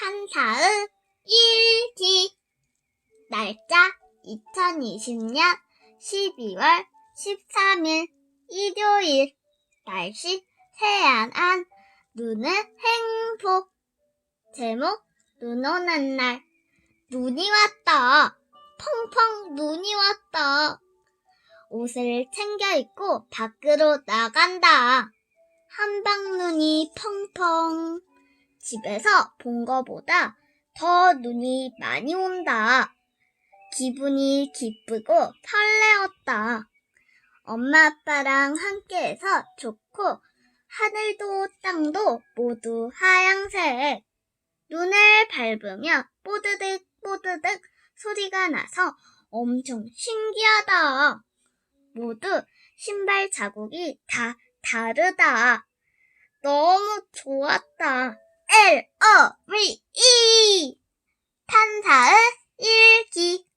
판사의 일기. 날짜 2020년 12월 13일 일요일. 날씨 새안한. 눈의 행복. 제목 눈 오는 날. 눈이 왔다. 펑펑 눈이 왔다. 옷을 챙겨 입고 밖으로 나간다. 한방눈이 펑펑 집에서 본 거보다 더 눈이 많이 온다. 기분이 기쁘고 설레었다. 엄마 아빠랑 함께해서 좋고 하늘도 땅도 모두 하양색. 눈을 밟으며 뽀드득 뽀드득 소리가 나서 엄청 신기하다. 모두 신발 자국이 다 다르다. 너무 좋았다. V E 탄사의 일기.